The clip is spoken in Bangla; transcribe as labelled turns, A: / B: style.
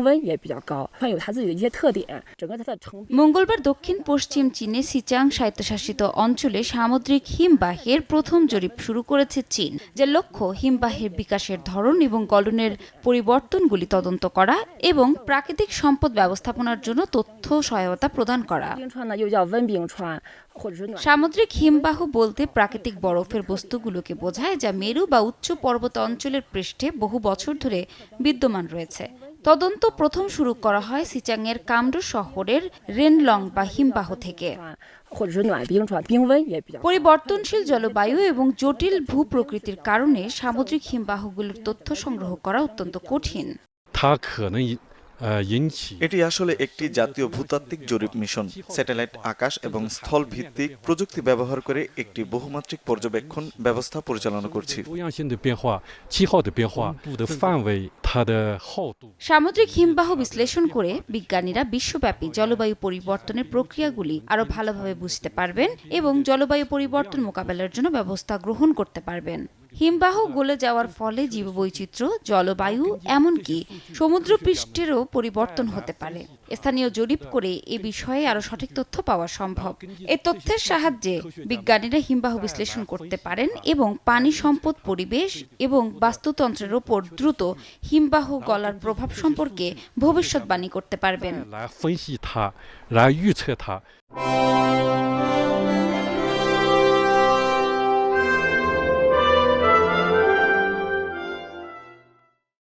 A: 冰温也比较高，它有它自己的一些特点，整个它的成
B: মঙ্গলবার দক্ষিণ পশ্চিম চীনে সিচাং স্বায়ত্তশাসিত অঞ্চলে সামুদ্রিক হিমবাহের প্রথম জরিপ শুরু করেছে চীন যার লক্ষ্য হিমবাহের বিকাশের ধরন এবং গলনের পরিবর্তনগুলি তদন্ত করা এবং প্রাকৃতিক সম্পদ ব্যবস্থাপনার জন্য তথ্য সহায়তা প্রদান করা
A: 冰川呢又叫温冰川或者是暖
B: সামুদ্রিক হিমবাহ বলতে প্রাকৃতিক বরফের বস্তুগুলোকে বোঝায় যা মেরু বা উচ্চ পর্বত অঞ্চলের পৃষ্ঠে বহু বছর ধরে বিদ্যমান রয়েছে তদন্ত প্রথম শুরু করা হয় সিচাংয়ের কামরু শহরের রেনলং বা হিমবাহ থেকে। পরিবর্তনশীল জলবায়ু এবং জটিল ভূপ্রকৃতির কারণে সামুদ্রিক হিমবাহগুলোর তথ্য সংগ্রহ করা অত্যন্ত কঠিন।
C: এটি আসলে একটি জাতীয় ভূতাত্ত্বিক জরিপ মিশন। স্যাটেলাইট আকাশ এবং স্থল ভিত্তিক প্রযুক্তি ব্যবহার করে একটি বহুমাত্রিক পর্যবেক্ষণ ব্যবস্থা পরিচালনা করছি।
B: সামুদ্রিক হিমবাহ বিশ্লেষণ করে বিজ্ঞানীরা বিশ্বব্যাপী জলবায়ু পরিবর্তনের প্রক্রিয়াগুলি আরও ভালোভাবে বুঝতে পারবেন এবং জলবায়ু পরিবর্তন মোকাবেলার জন্য ব্যবস্থা গ্রহণ করতে পারবেন। হিমবাহ গলে যাওয়ার ফলে জীববৈচিত্র্য, জলবায়ু, এমনকি সমুদ্রপৃষ্ঠেরও পরিবর্তন হতে পারে। স্থানীয় জরিপ করে এ বিষয়ে আরও সঠিক তথ্য পাওয়া সম্ভব। এ তথ্যের সাহায্যে বিজ্ঞানীরা হিমবাহ বিশ্লেষণ করতে পারেন এবং পানি সম্পদ পরিবেশ এবং বাস্তুতন্ত্রের ওপর দ্রুত হিমবাহ গলার প্রভাব সম্পর্কে ভবিষ্যৎবাণী করতে পারবেন।